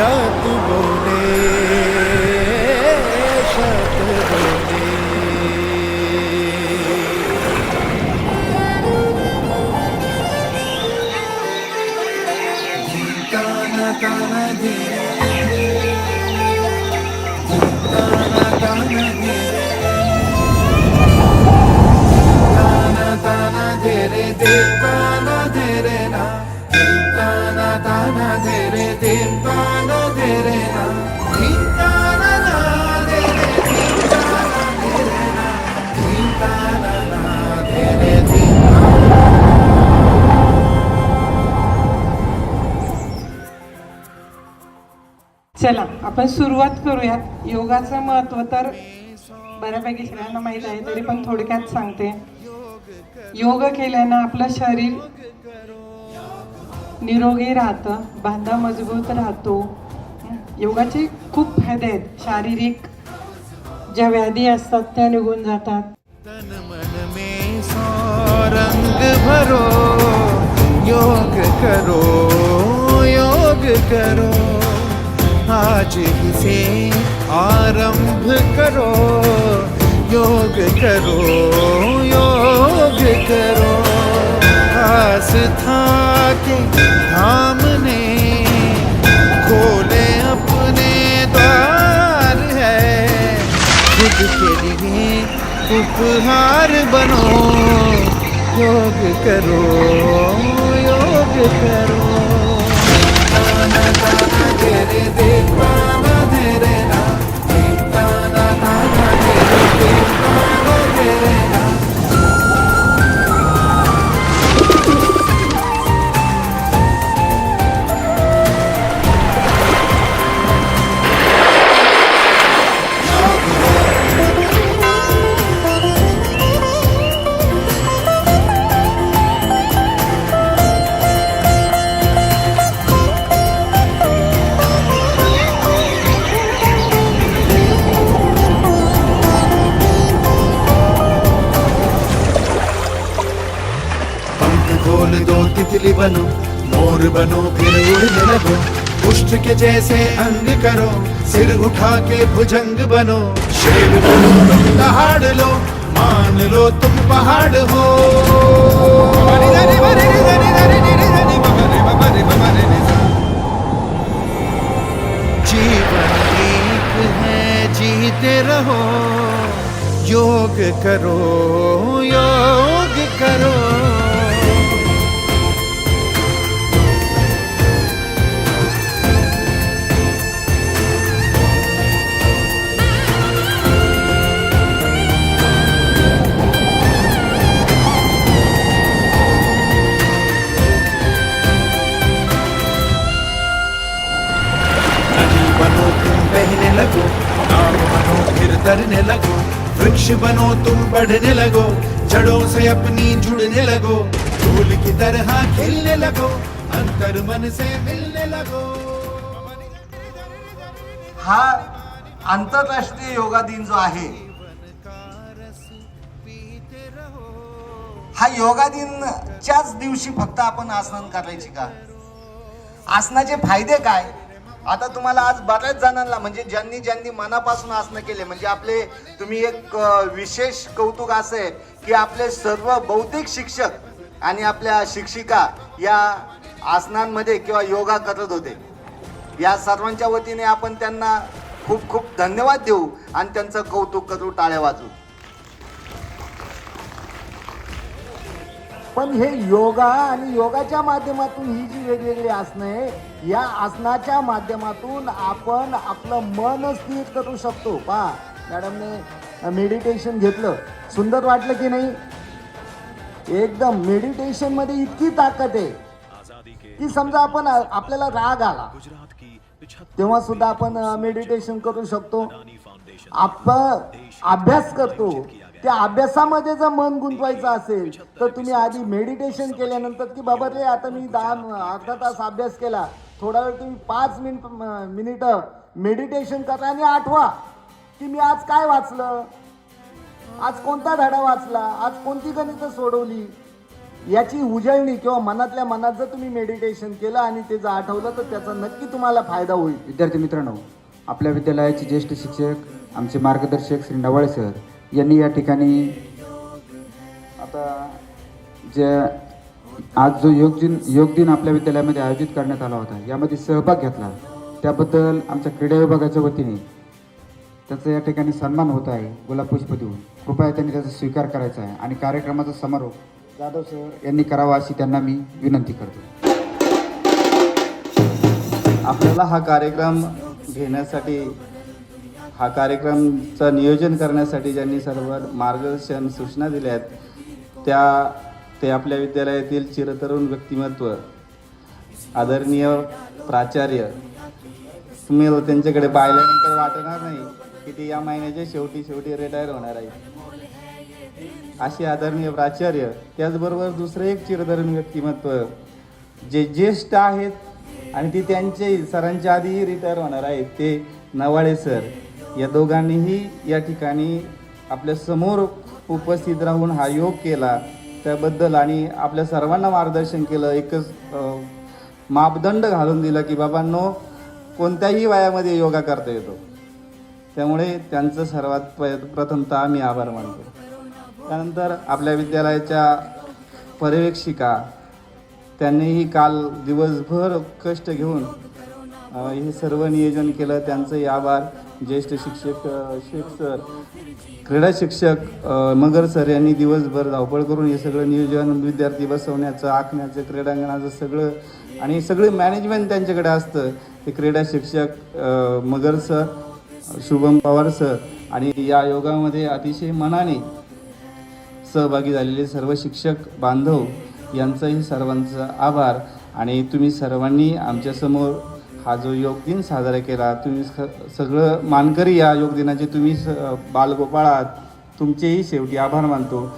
সাত বনে সাত বনে কানা কানা দিয়ে কানা কানা দিয়ে tiempo. चला आपण सुरुवात करूयात. योगाचं महत्त्व तर बऱ्यापैकी सगळ्यांना माहीत आहे तरी पण थोडक्यात सांगते. योग केल्यानं आपलं शरीर निरोगी राहतं बांधा मजबूत राहतो. योगाचे खूप फायदे आहेत. शारीरिक ज्या व्याधी असतात त्या निघून जातात. रंग भरो योग करो योग करो. आज ही से आरंभ करो योग करो योग करो। आस्था के धाम ने खोले अपने द्वार है। खुद के लिए उपहार बनो योग करो दो तितली बनो मोर बनो फिर उड़ने लगो पुष्ट के जैसे अंग करो सिर उठा के भुजंग बनो। शेर बनो तुम दहाड़ लो मान लो तुम पहाड़ हो। जीवन एक है जीते रहो योग करो। फिर लगो वृक्ष बनो तुम बढ़ने लगो जड़ों से अपनी जुड़ने लगो फूल की तरह खिलने लगो अंतर मन से मिलने लगो हा आंतरराष्ट्रीय योगा दिन जो आहे हा योगा दिनच्याच दिवशी फक्त आपण आसन करायची का आसनाचे फायदे काय आता तुम्हाला आज बऱ्याच जणांना म्हणजे ज्यांनी ज्यांनी मनापासून आसनं केले म्हणजे आपले तुम्ही एक विशेष कौतुक असं आहे की आपले सर्व बौद्धिक शिक्षक आणि आपल्या शिक्षिका या आसनांमध्ये किंवा योगा करत होते. या सर्वांच्या वतीने आपण त्यांना खूप खूप धन्यवाद देऊ आणि त्यांचं कौतुक करू टाळ्या वाजू पण हे योगा आणि योगाच्या माध्यमातून ही जी वेगवेगळी आसनं आहे या आसनाच्या माध्यमातून आपण आपलं मन स्थिर करू शकतो. पा मॅडमने मेडिटेशन घेतलं. सुंदर वाटलं की नाही? एकदम मेडिटेशनमध्ये इतकी ताकद आहे की समजा आपण आपल्याला राग आला तेव्हा सुद्धा आपण मेडिटेशन करू शकतो. आपण अभ्यास करतो. त्या अभ्यासामध्ये जर मन गुंतवायचं असेल तर तुम्ही आधी मेडिटेशन केल्यानंतर की बाबा रे आता मी दहा अर्धा तास अभ्यास केला. थोडा वेळ तुम्ही पाच मिनिट मिनिटं मेडिटेशन करा आणि आठवा की मी आज काय वाचलं? आज कोणता धडा वाचला? आज कोणती गणितं सोडवली? याची उजळणी किंवा मनातल्या मनात जर तुम्ही मेडिटेशन केलं आणि ते जर आठवलं तर त्याचा नक्की तुम्हाला फायदा होईल. विद्यार्थी मित्रांनो आपल्या विद्यालयाचे ज्येष्ठ शिक्षक आमचे मार्गदर्शक श्री नवाळे सर यांनी या ठिकाणी आता जे आज जो योग दिन योग दिन आपल्या विद्यालयामध्ये आयोजित करण्यात आला होता यामध्ये सहभाग घेतला. त्याबद्दल आमच्या क्रीडा विभागाच्या वतीने त्याचा या ठिकाणी सन्मान होत आहे गुलाबपुष्प देऊन. कृपया त्यांनी त्याचा स्वीकार करायचा आहे आणि कार्यक्रमाचा समारोप जाधव सर यांनी करावा अशी त्यांना मी विनंती करतो. आपल्याला हा कार्यक्रम घेण्यासाठी हा कार्यक्रमचं नियोजन करण्यासाठी ज्यांनी सर्व मार्गदर्शन सूचना दिल्या आहेत त्या ते आपल्या विद्यालयातील चिरतरुण व्यक्तिमत्व आदरणीय प्राचार्य तुम्ही हो त्यांच्याकडे पाहिल्यानंतर वाटणार नाही की ते या महिन्याच्या शेवटी शेवटी रिटायर होणार आहे असे आदरणीय प्राचार्य त्याचबरोबर दुसरं एक चिरतरुण व्यक्तिमत्व जे ज्येष्ठ आहेत आणि ती त्यांचे सरांच्या आधीही रिटायर होणार आहेत ते नवाळे सर. या दोघांनीही या ठिकाणी आपल्यासमोर उपस्थित राहून हा योग केला. त्याबद्दल आणि आपल्या सर्वांना मार्गदर्शन केलं. एकच मापदंड घालून दिला की बाबांनो कोणत्याही वयामध्ये योगा करता येतो. त्यामुळे त्यांचं सर्वात प- प्रथमतः आम्ही आभार मानतो. त्यानंतर आपल्या विद्यालयाच्या पर्यवेक्षिका त्यांनीही काल दिवसभर कष्ट घेऊन हे सर्व नियोजन केलं. त्यांचंही आभार. ज्येष्ठ शिक्षक शेख सर क्रीडा शिक्षक मगर सर यांनी दिवसभर धावपळ करून हे सगळं नियोजन विद्यार्थी बसवण्याचं आखण्याचं क्रीडांगणाचं सगळं आणि सगळं मॅनेजमेंट त्यांच्याकडे असतं. ते क्रीडा शिक्षक मगर सर शुभम पवार सर आणि या योगामध्ये अतिशय मनाने सहभागी झालेले सर्व शिक्षक बांधव यांचाही सर्वांचा आभार आणि तुम्ही सर्वांनी आमच्यासमोर हा जो योग दिन साजरा केला तुम्ही स- सगळं मानकरी या योग दिनाचे तुम्ही स बालगोपाळ आहात. तुमचेही शेवटी आभार मानतो.